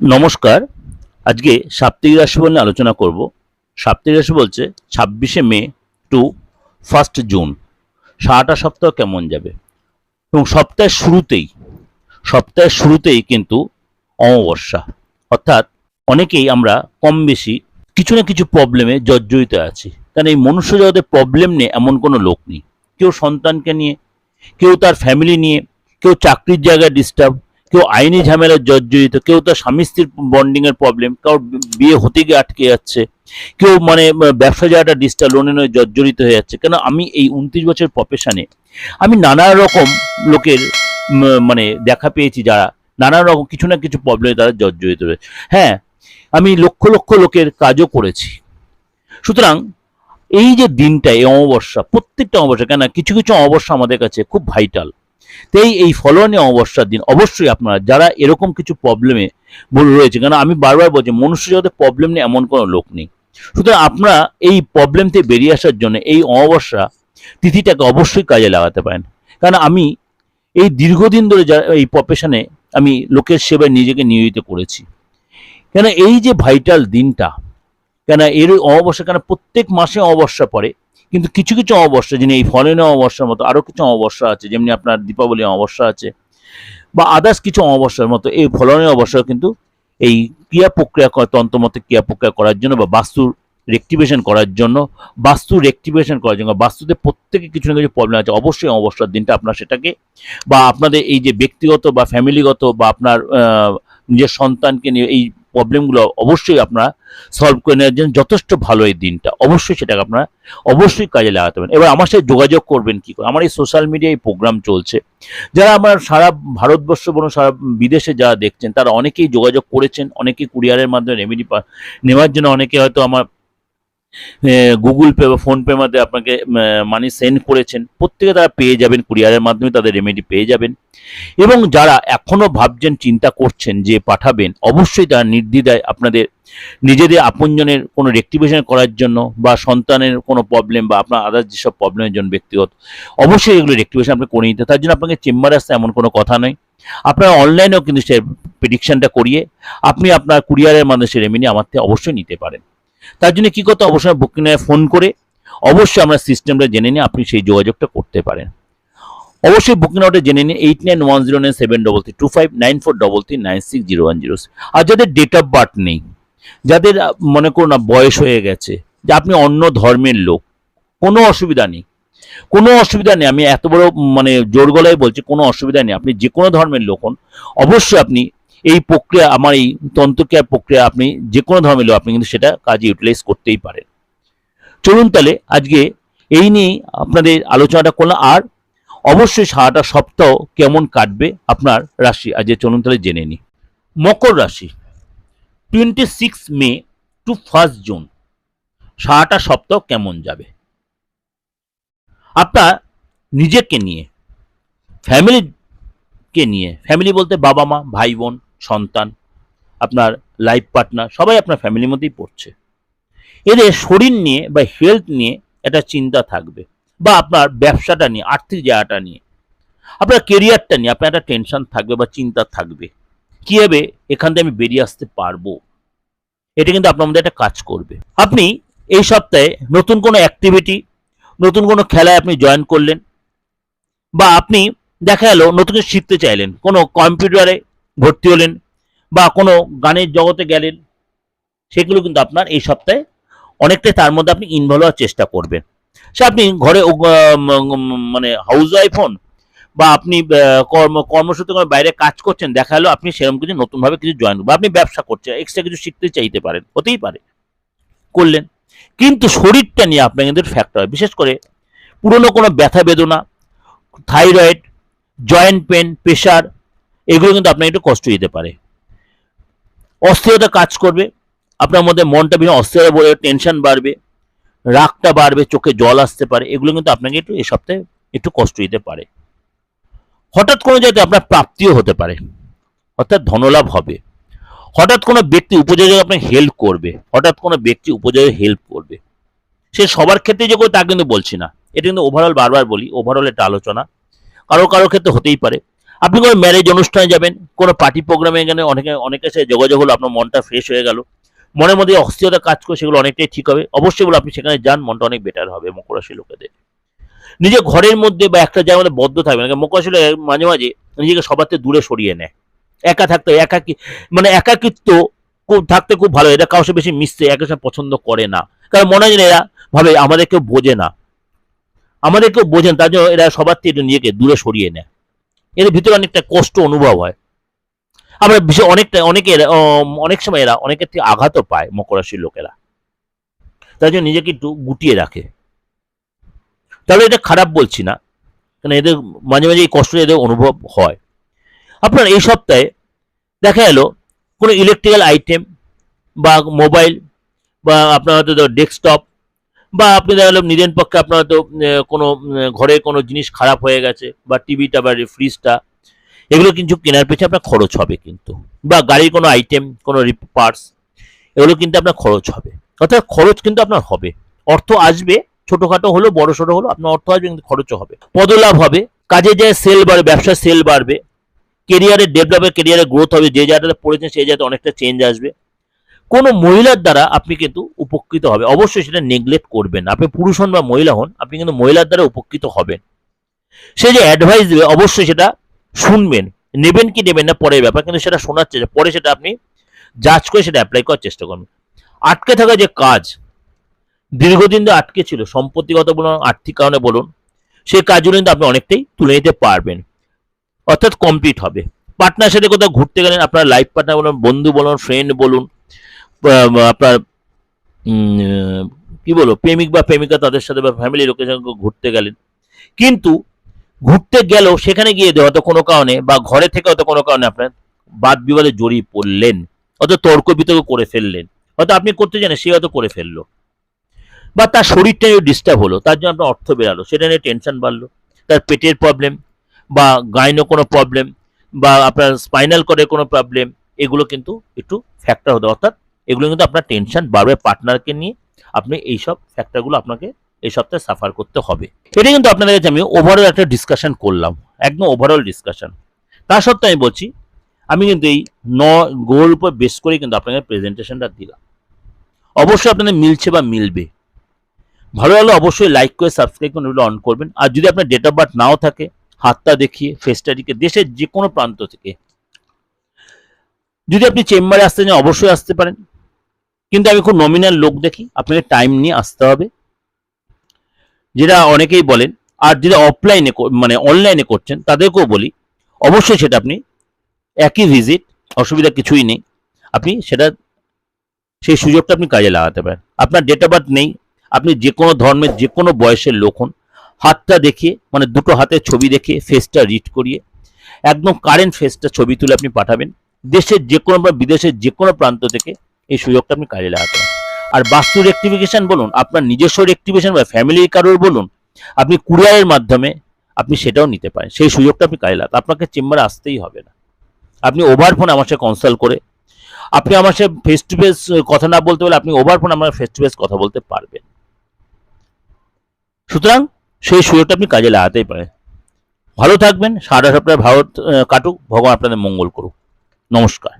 নমস্কার। আজকে সাপ্তাহিক রাশিফল নিয়ে আলোচনা করব। সাপ্তাহিক রাশি বলছে ছাব্বিশে মে টু ফার্স্ট জুন। সারাটা সপ্তাহ কেমন যাবে? এবং সপ্তাহের শুরুতেই সপ্তাহের শুরুতেই কিন্তু অমাবস্যা। অর্থাৎ অনেকেই আমরা কম বেশি কিছু না কিছু প্রবলেমে জর্জরিত আছি। কারণ এই মনুষ্য জগতে প্রবলেম নেই এমন কোনো লোক নেই। কেউ সন্তানকে নিয়ে, কেউ তার ফ্যামিলি নিয়ে, কেউ চাকরির জায়গায় ডিস্টার্ব কেউ আইনি ঝামেলায় জর্জরিত, কেউ তার স্বামী স্ত্রীর বন্ডিং এর প্রবলেম কেউ বিয়ে হতে গিয়ে আটকে যাচ্ছে, কেউ মানে ব্যবসা জায়গাটা ডিস্টার্ব লোনে নয়, জর্জরিত হয়ে যাচ্ছে। কেন আমি এই উনত্রিশ বছর প্রফেশনে আমি নানা রকম লোকের মানে দেখা পেয়েছি যারা, নানা রকম কিছু না কিছু প্রবলেমে তারা জর্জরিত রয়েছে হ্যাঁ আমি লক্ষ লক্ষ লোকের কাজও করেছি। সুতরাং এই যে দিনটা, এই অমাবস্যা, প্রত্যেকটা অমাবস্যা, কেন কিছু কিছু অমাবস্যা আমাদের কাছে খুব ভাইটাল তাই এই ফলোয়ানি অমাবস্যার দিন অবশ্যই আপনারা যারা এরকম কিছু প্রবলেমে রয়েছে কারণ আমি বারবার বলছি, মনুষ্য জগতে প্রবলেম নেই এমন কোনো লোক নেই। সুতরাং আপনারা এই প্রবলেম থেকে বেরিয়ে আসার জন্য এই অমাবস্যা তিথিটাকে অবশ্যই কাজে লাগাতে পারেন। কারণ আমি এই দীর্ঘদিন ধরে যা এই প্রফেশনে আমি লোকের সেবায় নিজেকে নিয়োজিত করেছি। কেন এই যে ভাইটাল দিনটা কেন এর অমাবস্যা কেন প্রত্যেক মাসে অমাবস্যা পড়ে কিন্তু কিছু কিছু অমাবস্যা, যিনি এই ফলেন অমাবস্যার মতো আরও কিছু অমাবস্যা আছে, যেমনি আপনার দীপাবলি অমাবস্যা আছে, বা আদার্স কিছু অমাবস্যার মতো, এই ফলনের অবস্থা কিন্তু এই ক্রিয়া প্রক্রিয়া তন্ত্রমতে ক্রিয়া প্রক্রিয়া করার জন্য, বা বাস্তুর রেক্টিভেশন করার জন্য, বাস্তু রেক্টিভেশন করার জন্য বাস্তুতে প্রত্যেকে কিছু না কিছু প্রবলেম আছে, অবশ্যই অমাবস্যার দিনটা আপনার সেটাকে, বা আপনাদের এই যে ব্যক্তিগত বা ফ্যামিলিগত বা আপনার নিজের সন্তানকে নিয়ে এই প্রবলেমগুলো অবশ্যই আপনারা সলভ করে নেওয়ার জন্য যথেষ্ট ভালো এই দিনটা। অবশ্যই সেটাকে আপনারা অবশ্যই কাজে লাগাতে পারেন। এবার আমার সাথে যোগাযোগ করবেন কি করে? আমার এই সোশ্যাল মিডিয়ায় প্রোগ্রাম চলছে। যারা আমার সারা ভারতবর্ষ বলুন, সারা বিদেশে যারা দেখছেন, তারা অনেকেই যোগাযোগ করেছেন, অনেকেই কুরিয়ারের মাধ্যমে রেমেডি নেওয়ার জন্য অনেকে হয়তো আমার গুগল পে বা ফোনপের মাধ্যমে আপনাকে মানি সেন্ড করেছেন, প্রত্যেকে তারা পেয়ে যাবেন, কুরিয়ারের মাধ্যমে তাদের রেমেডি পেয়ে যাবেন। এবং যারা এখনও ভাবছেন, চিন্তা করছেন যে পাঠাবেন, অবশ্যই তারা নির্দ্বিধায় আপনাদের নিজেদের আপনজনের কোনো রেক্টিভেশন করার জন্য বা সন্তানের কোনো প্রবলেম বা আপনার আদার্স যেসব প্রবলেমের জন্য ব্যক্তিগত, অবশ্যই এগুলো রেক্টিভেশন আপনি করে নিতে তার জন্য আপনাকে চেম্বারে আসতে এমন কোনো কথা নয়। আপনার অনলাইনেও কিন্তু সে প্রেডিকশনটা করিয়ে, আপনি আপনার কুরিয়ারের মাধ্যমে সে রেমেডি আমার থেকে অবশ্যই নিতে পারেন। তার জন্য কী করতে? অবশ্যই বুকিংয়ে ফোন করে অবশ্যই আমরা সিস্টেমটা জেনে নিয়ে আপনি সেই যোগাযোগটা করতে পারেন। অবশ্যই বুকিং আউটে জেনে নিন eight nine one zero nine seven double three two five nine four double three nine six zero one zero আর যাদের ডেট অফ বার্থ নেই, যাদের মনে করুন না বয়স হয়ে গেছে, যে আপনি অন্য ধর্মের লোক, কোনো অসুবিধা নেই। কোনো অসুবিধা নেই, আমি এত বড় মানে জোর গলায় বলছি, কোনো অসুবিধা নেই। আপনি যে কোনো ধর্মের লোক হন, অবশ্যই আপনি এই প্রক্রিয়া, আমার এই তন্ত্রক্রিয়ার প্রক্রিয়া আপনি যে কোনো ধর্মের লোক, আপনি কিন্তু সেটা কাজে ইউটিলাইজ করতেই পারেন। চলুন তাহলে আজকে এই নিয়ে আপনাদের আলোচনাটা করলাম। আর অবশ্যই সারাটা সপ্তাহ কেমন কাটবে আপনার রাশি? আজকে চলুন তাহলে জেনে নিই। মকর রাশি twenty six May to first June সারাটা সপ্তাহ কেমন যাবে? আপনার নিজেকে নিয়ে ফ্যামিলিকে নিয়ে ফ্যামিলি বলতে বাবা মা ভাই বোন সন্তান, আপনার লাইফ পার্টনার সবাই আপনার ফ্যামিলির মধ্যেই পড়ছে। এদের শরীর নিয়ে বা হেলথ নিয়ে একটা চিন্তা থাকবে বা আপনার ব্যবসাটা নিয়ে, আর্থিক জায়গাটা নিয়ে। আপনার কেরিয়ারটা নিয়ে আপনার একটা টেনশন থাকবে বা চিন্তা থাকবে। কীভাবে এখান থেকে আমি বেরিয়ে আসতে পারব? এটা কিন্তু আপনার মধ্যে একটা কাজ করবে। আপনি এই সপ্তাহে নতুন কোনো অ্যাক্টিভিটি নতুন কোনো খেলায় আপনি জয়েন করলেন বা আপনি দেখা গেল নতুন কিছু শিখতে চাইলেন, কোনো কম্পিউটারে ভর্তি হলেন বা কোনো গানের জগতে গেলেন, সেগুলো কিন্তু আপনার এই সপ্তাহে অনেকটাই তার মধ্যে আপনি ইনভলভ হওয়ার চেষ্টা করবেন। সে আপনি ঘরে মানে হাউস ওয়াইফ হন বা আপনি কর্ম, কর্মসূত্রে কোনো বাইরে কাজ করছেন, দেখা গেলো আপনি সেরকম কিছু নতুনভাবে কিছু জয়েন বা আপনি ব্যবসা করছেন এক্সট্রা কিছু শিখতে চাইতে পারেন, হতেই পারে। করলেন। কিন্তু শরীরটা নিয়ে আপনার কিন্তু ফ্যাক্টর হয়। বিশেষ করে পুরনো কোনো ব্যথা বেদনা থাইরয়েড জয়েন্ট পেন প্রেশার এগুলো কিন্তু আপনাকে একটু কষ্ট দিতে পারে। অস্থিরতা কাজ করবে, আপনার মধ্যে মনটা বিভিন্ন অস্থিরতা বলে টেনশন বাড়বে, রাগটা বাড়বে, চোখে জল আসতে পারে, এগুলো কিন্তু আপনাকে একটু এই সপ্তাহে একটু কষ্ট দিতে পারে। হঠাৎ কোনো জায়গায় আপনার প্রাপ্তিও হতে পারে, অর্থাৎ ধনলাভ হবে। হঠাৎ কোনো ব্যক্তি উপযোগে আপনাকে হেল্প করবে, হঠাৎ কোনো ব্যক্তি উপযোগে হেল্প করবে, সে সবার ক্ষেত্রে যে করে তা কিন্তু বলছি না। এটা কিন্তু ওভারঅল বারবার বলি ওভারঅল একটা আলোচনা। কারও কারও ক্ষেত্রে হতেই পারে। আপনি কোনো ম্যারেজ অনুষ্ঠানে যাবেন, কোনো পার্টি প্রোগ্রামে গেলে অনেকে অনেকের সাথে যোগাযোগ হলো, আপনার মনটা ফ্রেশ হয়ে গেল, মনের মধ্যে অস্থিরতা কাজ করে সেগুলো অনেকটাই ঠিক হবে। অবশ্যই বলে আপনি সেখানে যান, মনটা অনেক বেটার হবে মকর রাশির লোকেদের। নিজে ঘরের মধ্যে বা একটা জায়গার মধ্যে বদ্ধ থাকবে না মকর রাশি লোক মাঝে মাঝে নিজেকে সবার থেকে দূরে সরিয়ে নেয়। একা থাকতে, একাকি মানে একাকিত্ব খুব, থাকতে খুব ভালো কারোর সাথে বেশি মিশতে একের সাথে পছন্দ করে না। কারণ মনে হয় এরা, ভাবে আমাদের কেউ বোঝে না। আমাদের কেউ বোঝেন তার জন্য এরা সবার থেকে নিজেকে দূরে সরিয়ে নেয়। এদের ভিতরে অনেকটা কষ্ট অনুভব হয়। আবার বিশেষ অনেকটা, অনেকে অনেক সময় এরা অনেকের থেকে আঘাতও পায় মকর রাশির লোকেরা। তার জন্য নিজেকে একটু গুটিয়ে রাখে। তবে এটা খারাপ বলছি না। কারণ এদের মাঝে মাঝে এই কষ্ট এদের অনুভব হয়। আপনার এই সপ্তাহে দেখা গেল কোনো ইলেকট্রিক্যাল আইটেম বা মোবাইল বা আপনার হয়তো ডেস্কটপ বা আপনি দেখা গেল নিজের পক্ষে আপনার হয়তো কোনো ঘরে কোনো জিনিস খারাপ হয়ে গেছে বা টিভিটা বা ফ্রিজটা, এগুলো কিন্তু কেনার পেছনে আপনার খরচ হবে কিন্তু। বা গাড়ির কোনো আইটেম কোনো পার্টস এগুলো কিন্তু আপনার খরচ হবে। অর্থাৎ খরচ কিন্তু আপনার হবে। অর্থ আসবে, ছোটোখাটো হলো বড় সড়ো হলো আপনার অর্থ আসবে, কিন্তু খরচও হবে। পদলাভ হবে, কাজে যায় সেল বাড়বে, ব্যবসার সেল বাড়বে কেরিয়ারের ডেভেলপের কেরিয়ারের গ্রোথ হবে, যে জায়গাটাতে পড়েছেন সেই জায়গাতে অনেকটা চেঞ্জ আসবে। কোনো মহিলার দ্বারা আপনি কিন্তু উপকৃত হবে। অবশ্যই সেটা নেগলেক্ট করবেন আপনি পুরুষ হন বা মহিলা হন, আপনি কিন্তু মহিলার দ্বারা উপকৃত হবেন। সে যে অ্যাডভাইস দেবে, অবশ্যই সেটা শুনবেন। নেবেন কি নেবেন না, পরের ব্যাপার। কিন্তু সেটা শোনার চেষ্টা, পরে সেটা আপনি জাজ করে সেটা অ্যাপ্লাই করার চেষ্টা করবেন আটকে থাকা যে কাজ, দীর্ঘদিন ধরে আটকে ছিল, সম্পত্তিগত বলুন, আর্থিক কারণে বলুন, সেই কাজগুলো কিন্তু আপনি অনেকটাই তুলে নিতে পারবেন। অর্থাৎ কমপ্লিট হবে। পার্টনার সাথে কোথাও ঘুরতে গেলেন, আপনার লাইফ পার্টনার বলুন, বন্ধু বলুন ফ্রেন্ড বলুন আপনার কি বলব, প্রেমিক বা প্রেমিকা তাদের সাথে বা ফ্যামিলি লোকের সঙ্গে ঘুরতে গেলেন। কিন্তু ঘুরতে গেলেও সেখানে গিয়ে দেওয়া হয়তো কোনো কারণে বা ঘরে থেকে হয়তো কোনো কারণে আপনার বাদ বিবাদে জড়িয়ে পড়লেন, হয়তো তর্ক বিতর্ক করে ফেললেন, হয়তো আপনি করতে জানেন সে হয়তো করে ফেলল। বা তার শরীরটা ডিস্টার্ব হলো, তার জন্য আপনার অর্থ বেরালো, সেটা নিয়ে টেনশন বাড়লো, তার পেটের প্রবলেম বা গাইনো কোনো প্রবলেম বা আপনার স্পাইনাল করে কোনো প্রবলেম এগুলো কিন্তু একটু ফ্যাক্টর হতো অর্থাৎ এগুলো কিন্তু আপনার টেনশন বাড়বে পার্টনারকে নিয়ে। আপনি এইসব ফ্যাক্টরগুলো আপনাকে এই সপ্তাহে সাফার করতে হবে। এটা কিন্তু আপনাদের কাছে আমি ওভারঅল একটা ডিসকাশন করলাম, একদম ওভারঅল ডিসকাশন তা সত্ত্বেও আমি বলছি, আমি কিন্তু এই ন গোল উপর বেস করে কিন্তু আপনাকে প্রেজেন্টেশনটা দিলাম। অবশ্যই আপনাদের মিলছে বা মিলবে। ভালো লাগলে অবশ্যই লাইক করে সাবস্ক্রাইব করে অন করবেন। আর যদি আপনার ডেট অফ বার্থ নাও থাকে, হাতটা দেখিয়ে ফেসটা দেখিয়ে, দেশের যে কোনো প্রান্ত থেকে। যদি আপনি চেম্বারে আসতে চান, অবশ্যই আসতে পারেন। কিন্তু আমি খুব নমিনাল লোক দেখি, আপনাকে টাইম নিয়ে আসতে হবে। যেটা অনেকেই বলেন, আর যেটা অফলাইনে মানে অনলাইনে করছেন, তাদেরকেও বলি, অবশ্যই সেটা আপনি একই ভিজিট অসুবিধা কিছুই নেই। আপনি সেটা, সেই সুযোগটা আপনি কাজে লাগাতে পারেন। আপনার ডেট অফ বার্থ নেই, আপনি যে কোনো ধর্মের, যে কোনো বয়সের লোক হন, হাতটা দেখিয়ে মানে দুটো হাতের ছবি দেখে ফেসটা রিড করিয়ে, একদম কারেন্ট ফেসটা ছবি তুলে আপনি পাঠাবেন। দেশের যে কোনো বা বিদেশের যে কোনো প্রান্ত থেকে এই সুযোগটা আপনি কাজে লাগাতে পারেন। আর বাস্তু রেক্টিফিকেশন বলুন, আপনার নিজস্ব রেক্টিফিকেশন বা ফ্যামিলির কারোর বলুন, আপনি কুরিয়ারের মাধ্যমে আপনি সেটাও নিতে পারেন। সেই সুযোগটা আপনি কাজে লাগাতে আপনাকে চেম্বারে আসতেই হবে না। আপনি ওভার ফোন আমার সাথে কনসাল্ট করে, আপনি আমার সাথে ফেস টু ফেস কথা না বলতে পারলে আপনি ওভার ফোন আমার ফেস টু ফেস কথা বলতে পারবেন। সুতরাং সেই সুযোগটা আপনি কাজে লাগাতেই পারেন। ভালো থাকবেন, সারা সপ্তাহে ভারত কাটুক। ভগবান আপনাদের মঙ্গল করুক। নমস্কার।